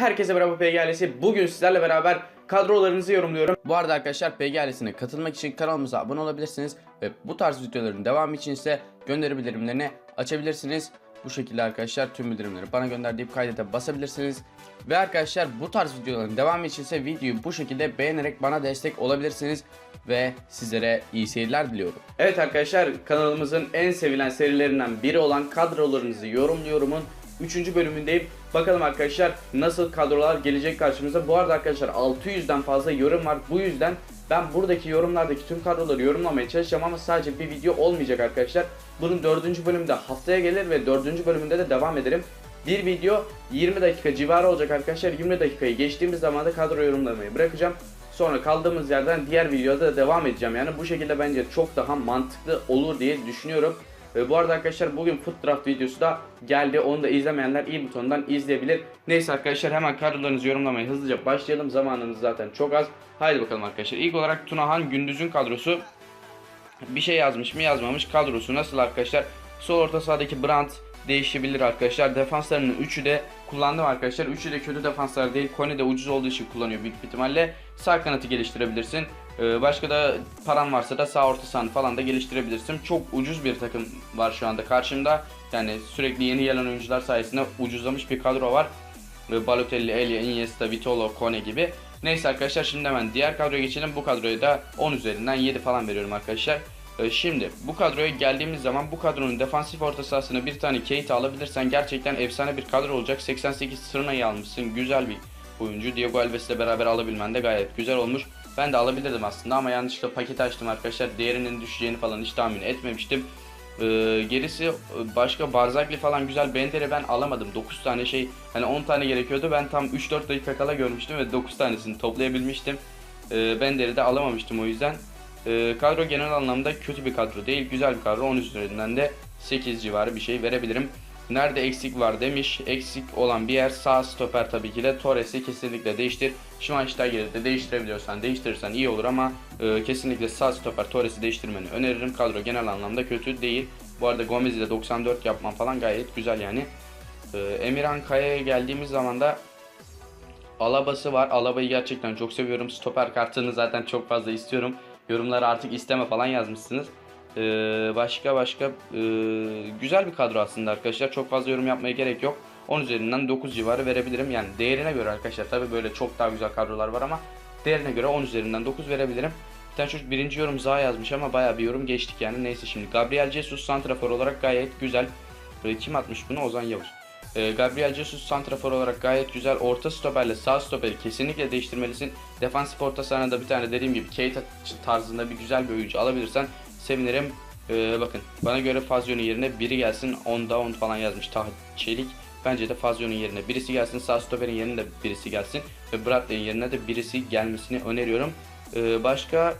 Herkese merhaba PG ailesi. Bugün sizlerle beraber kadrolarınızı yorumluyorum. Bu arada arkadaşlar PG ailesine katılmak için kanalımıza abone olabilirsiniz. Ve bu tarz videoların devamı için ise gönderi bildirimlerini açabilirsiniz. Bu şekilde arkadaşlar tüm bildirimleri bana gönder deyip kaydete basabilirsiniz. Ve arkadaşlar bu tarz videoların devamı için ise videoyu bu şekilde beğenerek bana destek olabilirsiniz. Ve sizlere iyi seyirler diliyorum. Evet arkadaşlar kanalımızın en sevilen serilerinden biri olan kadrolarınızı yorumluyorumun 3. bölümündeyim. Bakalım arkadaşlar nasıl kadrolar gelecek karşımıza. Bu arada arkadaşlar 600'den fazla yorum var. Bu yüzden ben buradaki yorumlardaki tüm kadroları yorumlamaya çalışacağım ama sadece bir video olmayacak arkadaşlar. Bunun 4. bölümde haftaya gelir ve 4. bölümünde de devam ederim. Bir video 20 dakika civarı olacak arkadaşlar. 20 dakikayı geçtiğimiz zaman da kadro yorumlamayı bırakacağım. Sonra kaldığımız yerden diğer videoda da devam edeceğim. Yani bu şekilde bence çok daha mantıklı olur diye düşünüyorum. Ee, bu arada arkadaşlar bugün Foot Draft videosu da geldi. Onu da izlemeyenler i butonundan izleyebilir. Neyse arkadaşlar hemen kadrolarınızı yorumlamaya hızlıca başlayalım. Zamanımız zaten çok az. Haydi bakalım arkadaşlar. İlk olarak Tunahan Gündüz'ün kadrosu. Bir şey yazmış mı yazmamış. Kadrosu nasıl arkadaşlar? Sol orta sahadaki Brandt değişebilir arkadaşlar. Defanslarının 3'ü de kullandım arkadaşlar. 3'ü de kötü defanslar değil. Kone de ucuz olduğu için kullanıyor büyük ihtimalle. Sağ kanatı geliştirebilirsin. Ee, başka da paran varsa da sağ orta sahanı falan da geliştirebilirsin. Çok ucuz bir takım var şu anda karşımda. Yani sürekli yeni gelen oyuncular sayesinde ucuzlamış bir kadro var. Balotelli, Elia, Iniesta, Vitolo, Kone gibi. Neyse arkadaşlar şimdi hemen diğer kadroya geçelim. Bu kadroya da 10 üzerinden 7 falan veriyorum arkadaşlar. Ee, Şimdi bu kadroya geldiğimiz zaman bu kadronun defansif orta sahasına bir tane Keita alabilirsen gerçekten efsane bir kadro olacak. 88 Sırna'yı almışsın. Güzel bir oyuncu. Diego Alves ile beraber alabilmen de gayet güzel olmuş. Ben de alabilirdim aslında ama yanlışlıkla paket açtım arkadaşlar. Değerinin düşeceğini falan hiç tahmin etmemiştim. Ee, gerisi e, başka Barzagli falan güzel Bender'i ben alamadım. 9 tane şey hani 10 tane gerekiyordu. Ben tam 3-4 dakika kala görmüştüm ve 9 tanesini toplayabilmiştim. Ee, Bender'i de alamamıştım o yüzden. Ee, kadro genel anlamda kötü bir kadro değil. Güzel bir kadro. 10 üzerinden de 8 civarı bir şey verebilirim. Nerede eksik var demiş. Eksik olan bir yer sağ stoper tabii ki de. Torres'i kesinlikle değiştir. Schweinsteiger'i de değiştirebiliyorsan değiştirirsen iyi olur ama e, kesinlikle sağ stoper Torres'i değiştirmeni öneririm. Kadro genel anlamda kötü değil. Bu arada Gomez'i de 94 yapman falan gayet güzel yani. E, Emirhan Kaya'ya geldiğimiz zaman da Alaba'sı var. Alaba'yı gerçekten çok seviyorum. Stoper kartını zaten çok fazla istiyorum. Yorumlara artık isteme falan yazmışsınız. Ee, başka başka ee, güzel bir kadro aslında arkadaşlar. Çok fazla yorum yapmaya gerek yok. 10 üzerinden 9 civarı verebilirim. Yani değerine göre arkadaşlar tabi böyle çok daha güzel kadrolar var ama değerine göre 10 üzerinden 9 verebilirim. Bir tane çocuk birinci yorum Zaha yazmış ama bayağı bir yorum geçtik yani. Neyse şimdi Gabriel Jesus santrafor olarak gayet güzel. Ee, kim atmış bunu? Ozan Yavuz. Ee, Gabriel Jesus santrafor olarak gayet güzel. Orta stoperle sağ stoperi kesinlikle değiştirmelisin. Defansif orta sahada da bir tane dediğim gibi Keita tarzında bir güzel bir oyuncu alabilirsen sevinirim. Ee, bakın bana göre Fazio'nun yerine biri gelsin. Onda 10 falan yazmış Taha Çelik. Bence de Fazio'nun yerine birisi gelsin. Sağ stoperin yerine de birisi gelsin. Ve Bradley'in yerine de birisi gelmesini öneriyorum. Ee, başka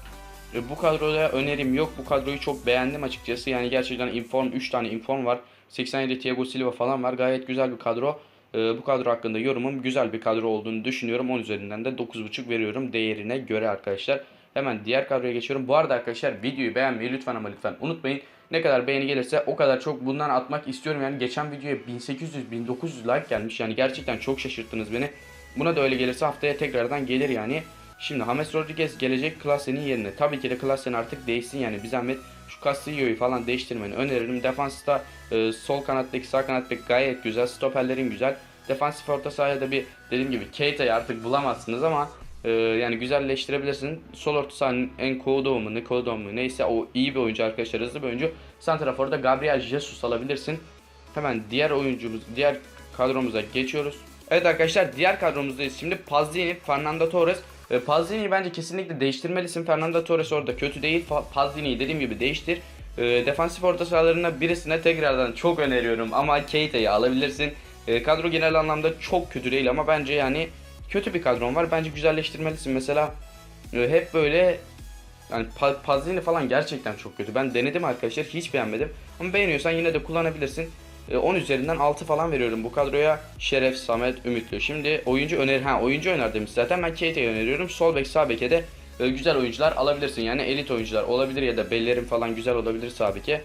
e, bu kadroda önerim yok. Bu kadroyu çok beğendim açıkçası. Yani gerçekten inform 3 tane inform var. 87 Thiago Silva falan var. Gayet güzel bir kadro. Ee, bu kadro hakkında yorumum güzel bir kadro olduğunu düşünüyorum. 10 üzerinden de 9.5 veriyorum değerine göre arkadaşlar. Hemen diğer kadroya geçiyorum. Bu arada arkadaşlar videoyu beğenmeyi lütfen ama lütfen unutmayın. Ne kadar beğeni gelirse o kadar çok bundan atmak istiyorum. Yani geçen videoya 1800-1900 like gelmiş. Yani gerçekten çok şaşırttınız beni. Buna da öyle gelirse haftaya tekrardan gelir yani. Şimdi James Rodriguez gelecek Klasen'in yerine. Tabii ki de Klasen artık değişsin yani. Bir zahmet şu Castillo'yu falan değiştirmeni öneririm. Defansta e, sol kanattaki sağ kanattaki gayet güzel. Stoperlerin güzel. Defansif orta sahaya da bir dediğim gibi Keita'yı artık bulamazsınız ama e, yani güzelleştirebilirsin. Sol orta sahanın en Kodo mu ne Kodo mu neyse o iyi bir oyuncu arkadaşlar hızlı bir oyuncu. Santrafor'da Gabriel Jesus alabilirsin. Hemen diğer oyuncumuz diğer kadromuza geçiyoruz. Evet arkadaşlar diğer kadromuzdayız. Şimdi Pazzini, Fernando Torres. E, Pazzini'yi bence kesinlikle değiştirmelisin. Fernando Torres orada kötü değil. Pazzini'yi dediğim gibi değiştir. E, defansif orta sahalarına birisine tekrardan çok öneriyorum ama Keita'yı alabilirsin. E, kadro genel anlamda çok kötü değil ama bence yani kötü bir kadron var. Bence güzelleştirmelisin. Mesela e, hep böyle yani Pa- Pazzini falan gerçekten çok kötü. Ben denedim arkadaşlar hiç beğenmedim. Ama beğeniyorsan yine de kullanabilirsin. E, 10 üzerinden 6 falan veriyorum bu kadroya. Şeref, Samet, Ümitlü. Şimdi oyuncu öneri ha oyuncu öner demiş zaten. Ben Keita'yı öneriyorum. Sol bek, sağ beke de e, güzel oyuncular alabilirsin. Yani elit oyuncular olabilir ya da bellerin falan güzel olabilir sağ beke.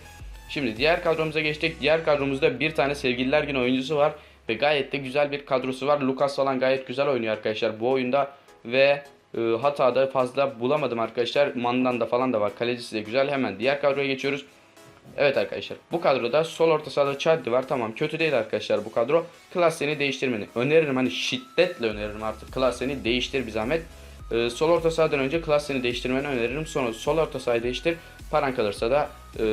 Şimdi diğer kadromuza geçtik. Diğer kadromuzda bir tane sevgililer günü oyuncusu var. Ve gayet de güzel bir kadrosu var. Lucas falan gayet güzel oynuyor arkadaşlar bu oyunda. Ve e, hatada fazla bulamadım arkadaşlar. Mandanda falan da var. Kalecisi de güzel. Hemen diğer kadroya geçiyoruz. Evet arkadaşlar bu kadroda sol orta sahada Chadli var. Tamam kötü değil arkadaşlar bu kadro. Klaseni değiştirmeni öneririm. Hani şiddetle öneririm artık. Klaseni değiştir bir zahmet. Ee, sol orta sahadan önce klaseni değiştirmeni öneririm. Sonra sol orta sahayı değiştir. Paran kalırsa da e,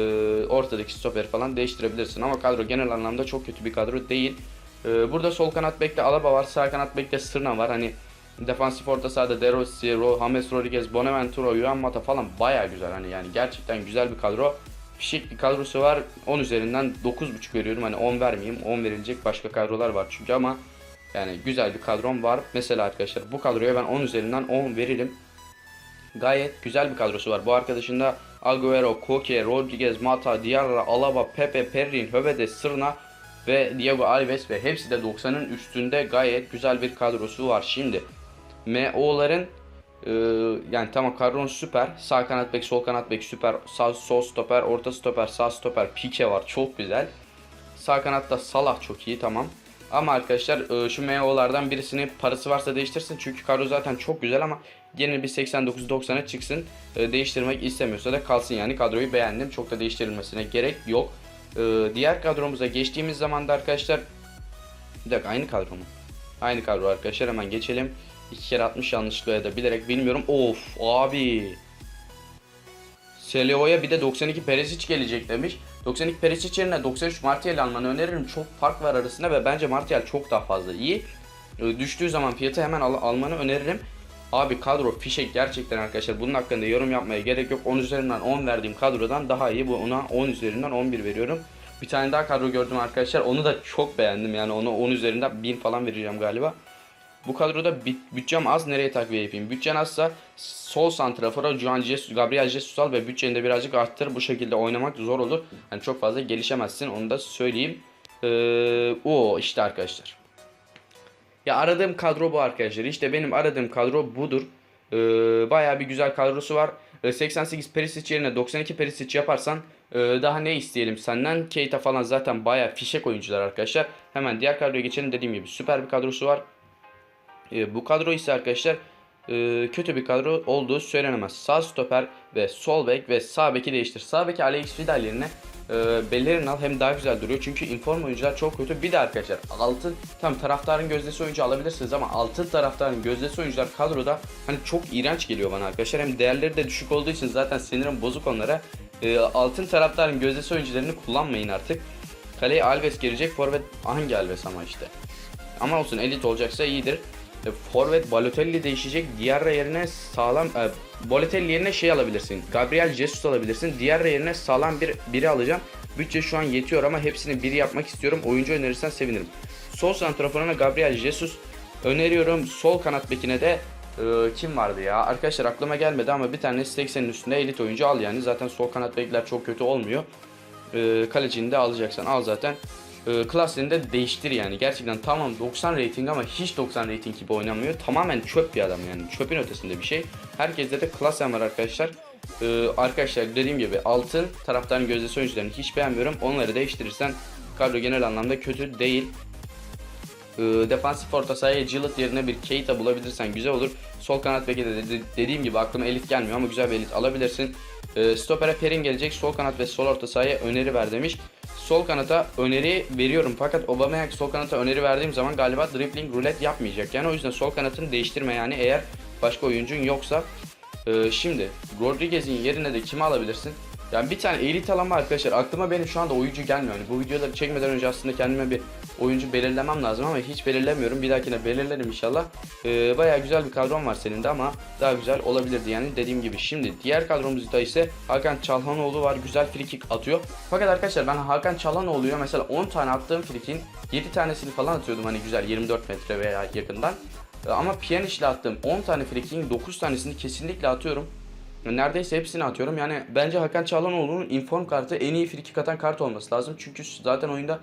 ortadaki stoper falan değiştirebilirsin. Ama kadro genel anlamda çok kötü bir kadro değil. Ee, burada sol kanat bekte Alaba var. Sağ kanat bekte Sırna var. Hani defansif orta sahada De Rossi, Ro, James Rodriguez, Bonaventura, Juan Mata falan baya güzel. Hani yani gerçekten güzel bir kadro. Fişek bir kadrosu var. 10 üzerinden 9.5 veriyorum. Hani 10 vermeyeyim. 10 verilecek başka kadrolar var çünkü ama yani güzel bir kadrom var. Mesela arkadaşlar bu kadroya ben 10 üzerinden 10 veririm. Gayet güzel bir kadrosu var. Bu arkadaşın da Agüero, Koke, Rodriguez, Mata, Diarra, Alaba, Pepe, Perrin, Hövede, Sırna ve Diego Alves ve hepsi de 90'ın üstünde gayet güzel bir kadrosu var. Şimdi MO'ların ee, yani tamam kadron süper. Sağ kanat bek, sol kanat bek süper. Sağ sol stoper, orta stoper, sağ stoper, pike var. Çok güzel. Sağ kanatta Salah çok iyi tamam. Ama arkadaşlar e, şu MO'lardan birisini parası varsa değiştirsin. Çünkü kadro zaten çok güzel ama yeni bir 89-90'a çıksın. E, Değiştirmek istemiyorsa da kalsın yani. Kadroyu beğendim. Çok da değiştirilmesine gerek yok. E, Diğer kadromuza geçtiğimiz zaman da arkadaşlar bir dakika aynı kadro mu? Aynı kadro arkadaşlar hemen geçelim. İki kere atmış yanlışlıkla ya da bilerek bilmiyorum. Of abi. Seleo'ya bir de 92 Perisic gelecek demiş. 92 Perisic yerine 93 Martial almanı öneririm. Çok fark var arasında ve bence Martial çok daha fazla iyi. Ee, Düştüğü zaman fiyatı hemen al- almanı öneririm. Abi kadro fişek gerçekten arkadaşlar bunun hakkında yorum yapmaya gerek yok. 10 üzerinden 10 verdiğim kadrodan daha iyi. Bu ona 10 üzerinden 11 veriyorum. Bir tane daha kadro gördüm arkadaşlar. Onu da çok beğendim. Yani ona 10 üzerinden 1000 falan vereceğim galiba. Bu kadroda bü- bütçem az nereye takviye yapayım? Bütçen azsa sol santrafora Juan Jesus, Gabriel Jesus al ve bütçeni de birazcık arttır. Bu şekilde oynamak zor olur. Hani çok fazla gelişemezsin onu da söyleyeyim. Ee, o işte arkadaşlar. Ya aradığım kadro bu arkadaşlar. İşte benim aradığım kadro budur. Ee, bayağı bir güzel kadrosu var. Ee, 88 Perisic yerine 92 Perisic yaparsan e, daha ne isteyelim senden? Keita falan zaten bayağı fişek oyuncular arkadaşlar. Hemen diğer kadroya geçelim. Dediğim gibi süper bir kadrosu var. E, bu kadro ise arkadaşlar e, kötü bir kadro olduğu söylenemez. Sağ stoper ve sol bek ve sağ beki değiştir. Sağ beki Alex Vidal yerine e, Bellerin al hem daha güzel duruyor. Çünkü inform oyuncular çok kötü. Bir de arkadaşlar altın tam taraftarın gözdesi oyuncu alabilirsiniz ama altın taraftarın gözdesi oyuncular kadroda hani çok iğrenç geliyor bana arkadaşlar. Hem değerleri de düşük olduğu için zaten sinirim bozuk onlara. E, altın taraftarın gözdesi oyuncularını kullanmayın artık. Kaleye Alves gelecek. Forvet hangi Alves ama işte. Ama olsun elit olacaksa iyidir. E, Forvet Balotelli değişecek. Diarra yerine sağlam e, Balotelli yerine şey alabilirsin. Gabriel Jesus alabilirsin. Diarra yerine sağlam bir biri alacağım. Bütçe şu an yetiyor ama hepsini biri yapmak istiyorum. Oyuncu önerirsen sevinirim. Sol santraforuna Gabriel Jesus öneriyorum. Sol kanat bekine de e, kim vardı ya? Arkadaşlar aklıma gelmedi ama bir tane 80'in üstünde elit oyuncu al yani. Zaten sol kanat bekler çok kötü olmuyor. E, kalecini de alacaksan al zaten. E, klasını da değiştir yani. Gerçekten tamam 90 rating ama hiç 90 rating gibi oynamıyor. Tamamen çöp bir adam yani. Çöpün ötesinde bir şey. Herkeste de klasen var arkadaşlar. E, arkadaşlar dediğim gibi altın taraftarın gözdesi oyuncularını hiç beğenmiyorum. Onları değiştirirsen kadro genel anlamda kötü değil. E, defansif orta sahaya Gillett yerine bir Keita bulabilirsen güzel olur. Sol kanat beki de dedi- dediğim gibi aklıma elit gelmiyor ama güzel bir elit alabilirsin. E, stopere Perin gelecek. Sol kanat ve sol orta sahaya öneri ver demiş. Sol kanata öneri veriyorum fakat Aubameyang sol kanata öneri verdiğim zaman galiba dribbling roulette yapmayacak. Yani o yüzden sol kanatını değiştirme yani eğer başka oyuncun yoksa. E, şimdi Rodriguez'in yerine de kimi alabilirsin? Yani bir tane elit alan arkadaşlar. Aklıma benim şu anda oyuncu gelmiyor. Yani bu videoları çekmeden önce aslında kendime bir oyuncu belirlemem lazım ama hiç belirlemiyorum. Bir dahakine belirlerim inşallah. Ee, bayağı güzel bir kadron var senin de ama daha güzel olabilirdi yani dediğim gibi. Şimdi diğer kadromuzda ise Hakan Çalhanoğlu var. Güzel frikik atıyor. Fakat arkadaşlar ben Hakan Çalhanoğlu'ya mesela 10 tane attığım frikin 7 tanesini falan atıyordum hani güzel 24 metre veya yakından. Ee, Ama Pjanic ile attığım 10 tane frikin 9 tanesini kesinlikle atıyorum. Neredeyse hepsini atıyorum. Yani bence Hakan Çalhanoğlu'nun inform kartı en iyi frikik atan kart olması lazım. Çünkü zaten oyunda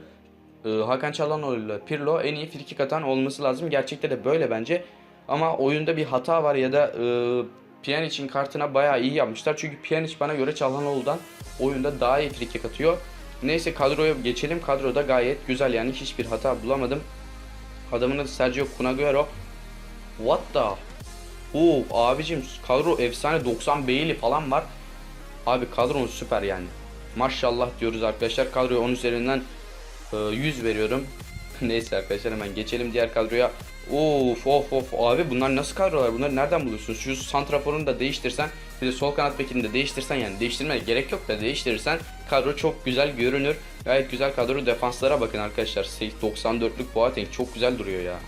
e, Hakan Çalhanoğlu ile Pirlo en iyi frikik atan olması lazım. Gerçekte de böyle bence. Ama oyunda bir hata var ya da e, Pjanic'in kartına bayağı iyi yapmışlar. Çünkü Pjanic bana göre Çalhanoğlu'dan oyunda daha iyi frikik atıyor. Neyse kadroya geçelim. Kadroda gayet güzel yani hiçbir hata bulamadım. Adamın adı Sergio Cunaguero. What the? Oo abicim kadro efsane 90 Bailey falan var. Abi kadron süper yani. Maşallah diyoruz arkadaşlar. Kadroya 10 üzerinden e, 100 veriyorum. Neyse arkadaşlar hemen geçelim diğer kadroya. Of of of abi bunlar nasıl kadrolar? Bunları nereden buluyorsunuz? Şu santraforunu da değiştirsen bir de sol kanat bekini de değiştirsen yani değiştirmeye gerek yok da değiştirirsen kadro çok güzel görünür. Gayet güzel kadro defanslara bakın arkadaşlar. 94'lük Boateng çok güzel duruyor ya.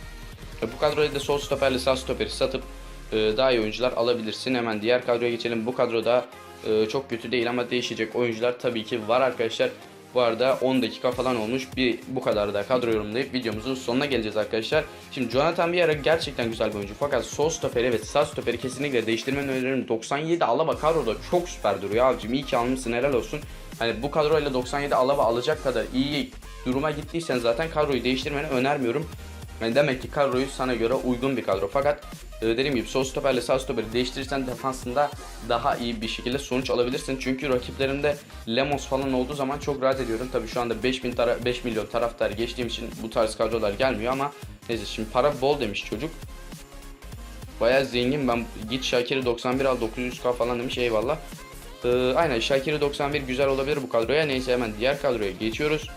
E, Bu kadroya da sol stoperle sağ stoperi satıp e, daha iyi oyuncular alabilirsin. Hemen diğer kadroya geçelim. Bu kadroda e, çok kötü değil ama değişecek oyuncular tabii ki var arkadaşlar. Bu arada 10 dakika falan olmuş. Bir bu kadar da kadro yorumlayıp videomuzun sonuna geleceğiz arkadaşlar. Şimdi Jonathan Vieira gerçekten güzel bir oyuncu. Fakat sol stoperi ve sağ stoperi kesinlikle değiştirmeni öneririm. 97 Alaba kadroda çok süper duruyor abicim. İyi ki almışsın helal olsun. Hani bu kadroyla 97 Alaba alacak kadar iyi duruma gittiysen zaten kadroyu değiştirmeni önermiyorum. Yani demek ki kadroyu sana göre uygun bir kadro. Fakat e, dediğim gibi sol stoperle sağ stoperi değiştirirsen defansında daha iyi bir şekilde sonuç alabilirsin. Çünkü rakiplerinde Lemos falan olduğu zaman çok rahat ediyorum. Tabii şu anda 5000 tara 5 milyon taraftar geçtiğim için bu tarz kadrolar gelmiyor ama neyse şimdi para bol demiş çocuk. Bayağı zengin ben git Şakir'i 91 al 900k falan demiş eyvallah. Ee, aynen Şakir'i 91 güzel olabilir bu kadroya. Neyse hemen diğer kadroya geçiyoruz.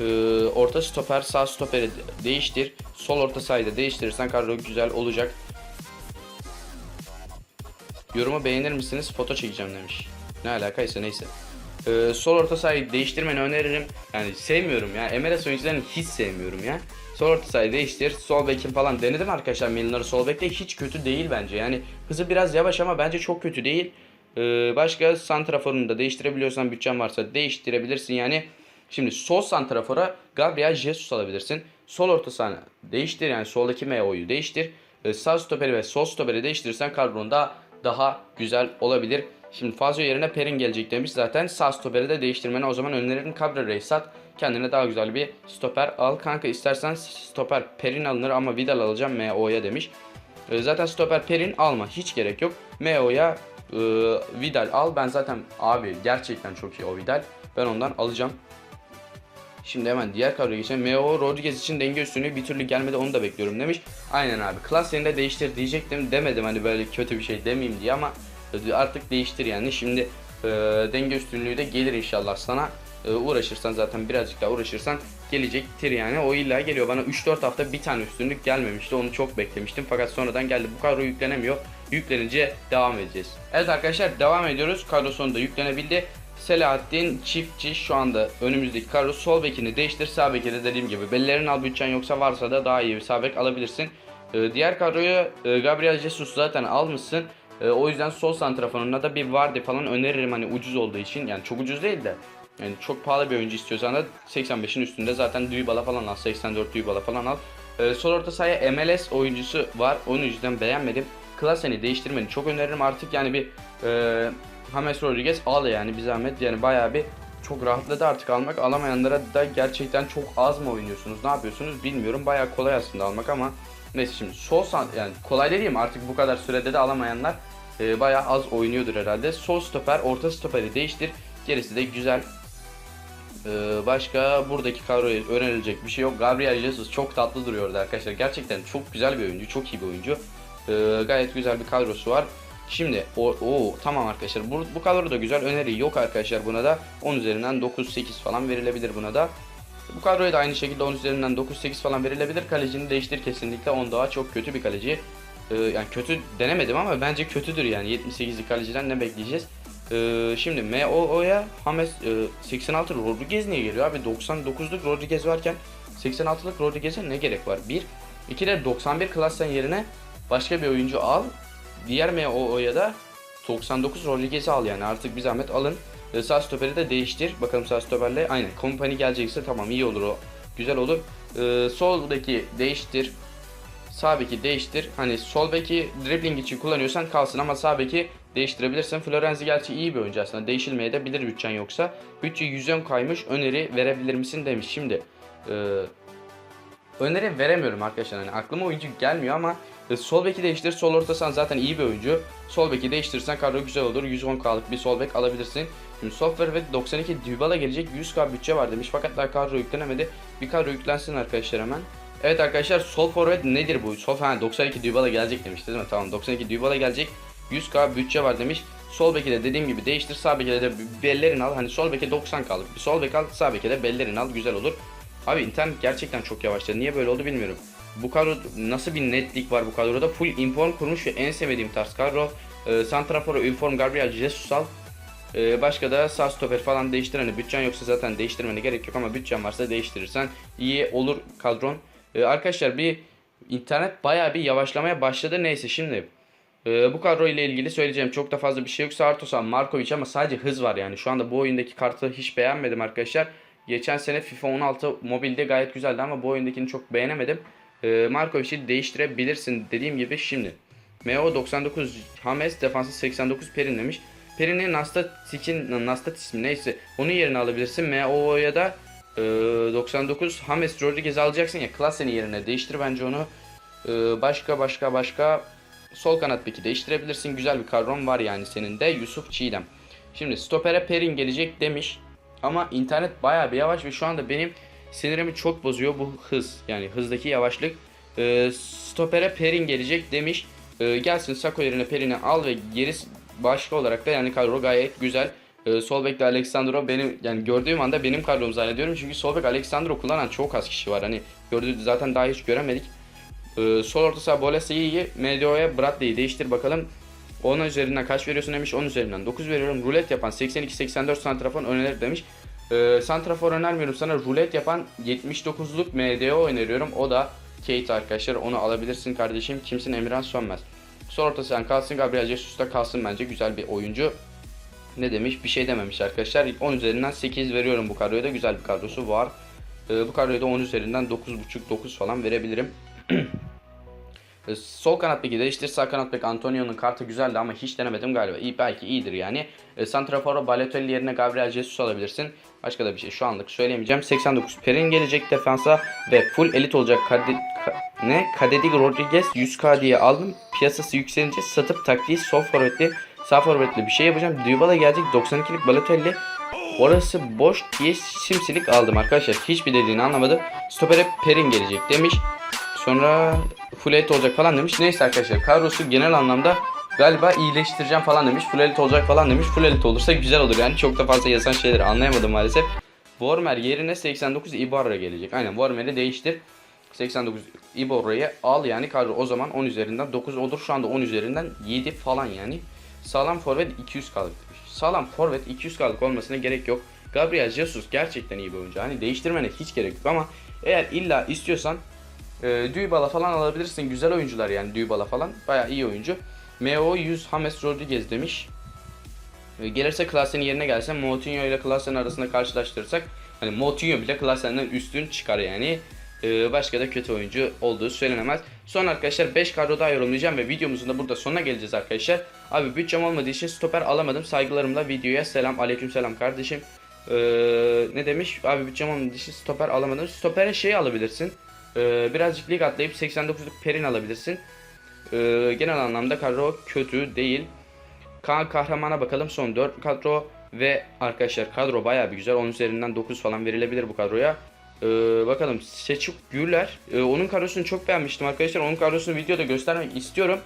Ee, orta stoper sağ stoperi de- değiştir. Sol orta sahayı da değiştirirsen kadro güzel olacak. Yorumu beğenir misiniz? Foto çekeceğim demiş. Ne alakaysa neyse. Ee, sol orta sahayı değiştirmeni öneririm. Yani sevmiyorum ya. MLS oyuncularını hiç sevmiyorum ya. Sol orta sahayı değiştir. Sol bekim falan denedim arkadaşlar. Milner'ı sol bekte hiç kötü değil bence. Yani hızı biraz yavaş ama bence çok kötü değil. Ee, başka santraforunu da değiştirebiliyorsan bütçen varsa değiştirebilirsin yani. Şimdi sol santrafora Gabriel Jesus alabilirsin. Sol orta sahne değiştir yani soldaki MO'yu değiştir. Ee, sağ stoperi ve sol stoperi değiştirirsen kadronda daha güzel olabilir. Şimdi Fazio yerine Perin gelecek demiş zaten. Sağ stoperi de değiştirmeni o zaman öneririm Cabrera'yı sat. Kendine daha güzel bir stoper al. Kanka istersen stoper Perin alınır ama Vidal alacağım MO'ya demiş. Ee, Zaten stoper Perin alma hiç gerek yok. MO'ya e, Vidal al. Ben zaten abi gerçekten çok iyi o Vidal. Ben ondan alacağım. Şimdi hemen diğer kadroya geçelim. Meo Rodriguez için denge üstünlüğü bir türlü gelmedi onu da bekliyorum demiş. Aynen abi. Klas yerinde değiştir diyecektim. Demedim hani böyle kötü bir şey demeyeyim diye ama artık değiştir yani. Şimdi e, denge üstünlüğü de gelir inşallah sana. E, uğraşırsan zaten birazcık daha uğraşırsan gelecektir yani. O illa geliyor. Bana 3-4 hafta bir tane üstünlük gelmemişti. Onu çok beklemiştim. Fakat sonradan geldi. Bu kadro yüklenemiyor. Yüklenince devam edeceğiz. Evet arkadaşlar devam ediyoruz. Kadro sonunda yüklenebildi. Selahattin Çiftçi şu anda önümüzdeki kadro sol bekini değiştir sağ beki de dediğim gibi bellerini al bütçen yoksa varsa da daha iyi bir sağ bek alabilirsin. Ee, diğer kadroyu e, Gabriel Jesus zaten almışsın. Ee, o yüzden sol santrafonuna da bir Vardy falan öneririm hani ucuz olduğu için yani çok ucuz değil de yani çok pahalı bir oyuncu istiyorsan da 85'in üstünde zaten Dybala falan al 84 Dybala falan al. Ee, sol orta sahaya MLS oyuncusu var onun yüzden beğenmedim. Klasen'i değiştirmeni çok öneririm artık yani bir e, James Rodriguez al yani bir zahmet yani bayağı bir çok rahatladı artık almak. Alamayanlara da gerçekten çok az mı oynuyorsunuz? Ne yapıyorsunuz bilmiyorum. Bayağı kolay aslında almak ama neyse şimdi sol san yani kolay dediğim artık bu kadar sürede de alamayanlar e, bayağı az oynuyordur herhalde. Sol stoper, orta stoperi değiştir. Gerisi de güzel. Ee, başka buradaki kadroya önerilecek bir şey yok. Gabriel Jesus çok tatlı duruyordu arkadaşlar. Gerçekten çok güzel bir oyuncu, çok iyi bir oyuncu. Ee, gayet güzel bir kadrosu var. Şimdi o, o tamam arkadaşlar bu, bu kadro da güzel öneri yok arkadaşlar buna da 10 üzerinden 9-8 falan verilebilir buna da. Bu kadroya da aynı şekilde 10 üzerinden 9-8 falan verilebilir. Kalecini değiştir kesinlikle 10 daha çok kötü bir kaleci. Ee, yani kötü denemedim ama bence kötüdür yani 78'lik kaleciden ne bekleyeceğiz? Ee, şimdi MOO'ya Hames e, 86 Rodriguez niye geliyor abi 99'luk Rodriguez varken 86'lık Rodriguez'e ne gerek var? 1 2 de 91 klassen yerine başka bir oyuncu al. Diğer MOO'ya da 99 Rodriguez'i al yani artık bir zahmet alın. Ee, sağ stoperi de değiştir. Bakalım sağ stoperle aynen kompani gelecekse tamam iyi olur o. Güzel olur. Ee, soldaki değiştir. Sağ beki değiştir. Hani sol beki dribbling için kullanıyorsan kalsın ama sağ beki değiştirebilirsin. Florenzi gerçi iyi bir oyuncu aslında. Değişilmeye de bilir bütçen yoksa. Bütçe 110 kaymış. Öneri verebilir misin demiş. Şimdi e, öneri veremiyorum arkadaşlar. Hani aklıma oyuncu gelmiyor ama e, sol beki değiştir. Sol orta sahan zaten iyi bir oyuncu. Sol beki değiştirirsen kadro güzel olur. 110K'lık bir sol bek alabilirsin. Şimdi software ve 92 Dybala gelecek 100k bütçe var demiş fakat daha kadro yüklenemedi. Bir kadro yüklensin arkadaşlar hemen. Evet arkadaşlar sol forvet nedir bu? Sol ha 92 Dybala gelecek demişti değil mi? Tamam 92 Dybala gelecek. 100k bütçe var demiş. Sol beki de dediğim gibi değiştir. Sağ beki de bellerini al. Hani sol beke 90k'lık bir sol bek al. Sağ beke de bellerini al. Güzel olur. Abi internet gerçekten çok yavaşladı. Niye böyle oldu bilmiyorum. Bu kadro nasıl bir netlik var bu kadroda? Full inform kurmuş ve en sevmediğim tarz kadro. Ee, Santrafor'a inform Gabriel Jesus al. Ee, başka da sağ stoper falan değiştir. Hani bütçen yoksa zaten değiştirmene gerek yok ama bütçen varsa değiştirirsen iyi olur kadron. Ee, arkadaşlar bir internet bayağı bir yavaşlamaya başladı. Neyse şimdi ee, bu kadro ile ilgili söyleyeceğim çok da fazla bir şey yok. Sartosan, Markovic ama sadece hız var yani. Şu anda bu oyundaki kartı hiç beğenmedim arkadaşlar. Geçen sene FIFA 16 mobilde gayet güzeldi ama bu oyundakini çok beğenemedim. Ee, Markovic'i değiştirebilirsin dediğim gibi şimdi. MO 99 Hames defansı 89 Perin demiş. Perin'i Nastatik'in Nastatis mi neyse onun yerine alabilirsin. MO'ya da e, 99 Hames Rodriguez alacaksın ya Klasen'in yerine değiştir bence onu. Ee, başka başka başka Sol kanat beki değiştirebilirsin. Güzel bir kadron var yani senin de. Yusuf Çiğdem. Şimdi stopere Perin gelecek demiş. Ama internet baya bir yavaş ve şu anda benim sinirimi çok bozuyor bu hız. Yani hızdaki yavaşlık. Ee, stopere Perin gelecek demiş. Ee, gelsin Sako yerine Perin'i al ve geri başka olarak da yani kadro gayet güzel. Ee, sol bekte Alexandro benim yani gördüğüm anda benim kadrom zannediyorum. Çünkü sol bek Alexandro kullanan çok az kişi var. Hani gördüğü zaten daha hiç göremedik. Ee, sol orta saha Bolesa'yı iyi. Medio'ya Bradley'i değiştir bakalım. 10 üzerinden kaç veriyorsun demiş. 10 üzerinden 9 veriyorum. Rulet yapan 82-84 santrafor önerir demiş. Ee, santrafor önermiyorum sana. Rulet yapan 79'luk MDO öneriyorum. O da Kate arkadaşlar. Onu alabilirsin kardeşim. Kimsin Emirhan Sönmez. Sol orta sahan kalsın. Gabriel Jesus da kalsın bence. Güzel bir oyuncu. Ne demiş? Bir şey dememiş arkadaşlar. 10 üzerinden 8 veriyorum bu kadroya da. Güzel bir kadrosu var. Ee, bu kadroya da 10 üzerinden 9.5-9 falan verebilirim. E, Sol kanat beki değiştir. Sağ kanat bek Antonio'nun kartı güzeldi ama hiç denemedim galiba. İyi belki iyidir yani. E, Santrafor'a Balotelli yerine Gabriel Jesus alabilirsin. Başka da bir şey şu anlık söyleyemeyeceğim. 89 Perin gelecek defansa ve full elit olacak Kade, Ka- ne? Kadedig Rodriguez 100k diye aldım. Piyasası yükselince satıp taktiği sol forvetli sağ forvetli bir şey yapacağım. Dybala gelecek 92'lik Balotelli. Orası boş diye simsilik aldım arkadaşlar. Hiçbir dediğini anlamadım. Stopere Perin gelecek demiş. Sonra full elite olacak falan demiş. Neyse arkadaşlar kadrosu genel anlamda galiba iyileştireceğim falan demiş. Full elite olacak falan demiş. Full elite olursa güzel olur yani. Çok da fazla yazan şeyleri anlayamadım maalesef. Wormer yerine 89 Ibarra gelecek. Aynen Wormer'i değiştir. 89 Ibarra'yı al yani kadro o zaman 10 üzerinden 9 olur. Şu anda 10 üzerinden 7 falan yani. Sağlam forvet 200 kalık demiş. Sağlam forvet 200 kalık olmasına gerek yok. Gabriel Jesus gerçekten iyi bir oyuncu. Hani değiştirmene hiç gerek yok ama eğer illa istiyorsan e, Dybala falan alabilirsin. Güzel oyuncular yani Dybala falan. Baya iyi oyuncu. MO 100 James Rodriguez demiş. E, gelirse Klaasen'in yerine gelse Moutinho ile Klaasen arasında karşılaştırırsak hani Moutinho bile Klaasen'den üstün çıkar yani. E, başka da kötü oyuncu olduğu söylenemez. Son arkadaşlar 5 kadro daha yorumlayacağım ve videomuzun da burada sonuna geleceğiz arkadaşlar. Abi bütçem olmadığı için stoper alamadım. Saygılarımla videoya selam. Aleyküm selam kardeşim. E, ne demiş? Abi bütçem olmadığı için stoper alamadım. Stopere şey alabilirsin. Ee, birazcık lig atlayıp 89'luk Perin alabilirsin. Ee, genel anlamda kadro kötü değil. Kaan Kahraman'a bakalım son 4 kadro ve arkadaşlar kadro baya bir güzel. 10 üzerinden 9 falan verilebilir bu kadroya. Ee, bakalım Seçuk Güler. Ee, onun kadrosunu çok beğenmiştim arkadaşlar. Onun kadrosunu videoda göstermek istiyorum.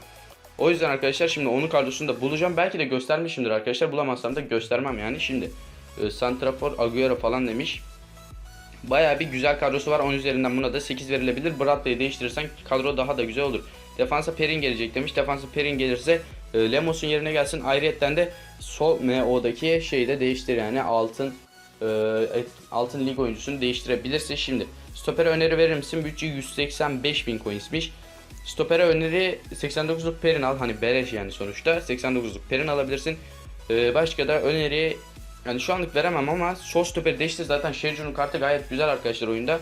O yüzden arkadaşlar şimdi onun kadrosunu da bulacağım. Belki de göstermişimdir arkadaşlar. Bulamazsam da göstermem yani. Şimdi e, Santrafor Agüero falan demiş. Bayağı bir güzel kadrosu var. 10 üzerinden buna da 8 verilebilir. Bradley'i değiştirirsen kadro daha da güzel olur. Defansa Perin gelecek demiş. Defansa Perin gelirse e, Lemos'un yerine gelsin. Ayrıyetten de sol MO'daki şeyi de değiştir yani altın e, altın lig oyuncusunu değiştirebilirsin. Şimdi stopere öneri verir misin? Bütçe 185 bin coinsmiş. Stopere öneri 89'luk Perin al. Hani beleş yani sonuçta. 89'luk Perin alabilirsin. E, başka da öneri yani şu anlık veremem ama sol stoperi değişti zaten Şerju'nun kartı gayet güzel arkadaşlar oyunda.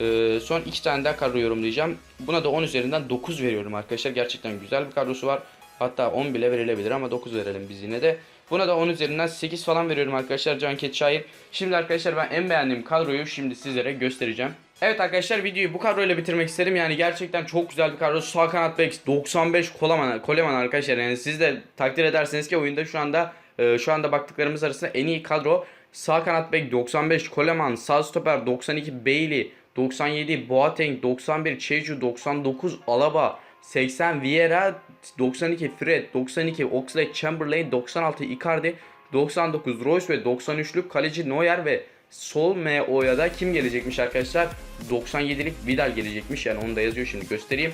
Ee, son iki tane daha kadro yorumlayacağım. Buna da 10 üzerinden 9 veriyorum arkadaşlar. Gerçekten güzel bir kadrosu var. Hatta 10 bile verilebilir ama 9 verelim biz yine de. Buna da 10 üzerinden 8 falan veriyorum arkadaşlar Canket Şair. Şimdi arkadaşlar ben en beğendiğim kadroyu şimdi sizlere göstereceğim. Evet arkadaşlar videoyu bu kadroyla bitirmek isterim. Yani gerçekten çok güzel bir kadro. Sağ kanat bek 95 Koleman, Koleman arkadaşlar. Yani siz de takdir edersiniz ki oyunda şu anda e, şu anda baktıklarımız arasında en iyi kadro. Sağ kanat bek 95 Coleman, sağ stoper 92 Bailey, 97 Boateng, 91 Cheju, 99 Alaba, 80 Vieira, 92 Fred, 92 Oxlade Chamberlain, 96 Icardi, 99 Royce ve 93'lük kaleci Neuer ve sol MO'ya da kim gelecekmiş arkadaşlar? 97'lik Vidal gelecekmiş yani onu da yazıyor şimdi göstereyim.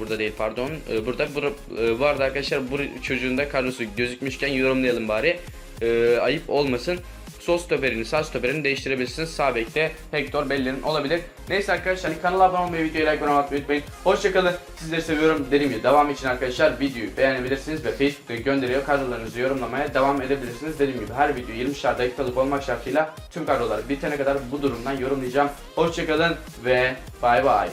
Burada değil pardon. Ee, burada bu, e, vardı arkadaşlar bu çocuğun da kadrosu gözükmüşken yorumlayalım bari. Ee, ayıp olmasın. Sol stoperini sağ stoperini değiştirebilirsiniz. Sağ bekte Hector Bellerin olabilir. Neyse arkadaşlar kanala abone olmayı, videoyu like atmayı unutmayın. Hoşçakalın. Sizleri seviyorum. Dediğim gibi devam için arkadaşlar videoyu beğenebilirsiniz ve Facebook'ta gönderiyor. Kadrolarınızı yorumlamaya devam edebilirsiniz. Dediğim gibi her video 20'şer dakikalık olmak şartıyla tüm kadrolar bitene kadar bu durumdan yorumlayacağım. Hoşçakalın ve bay bay.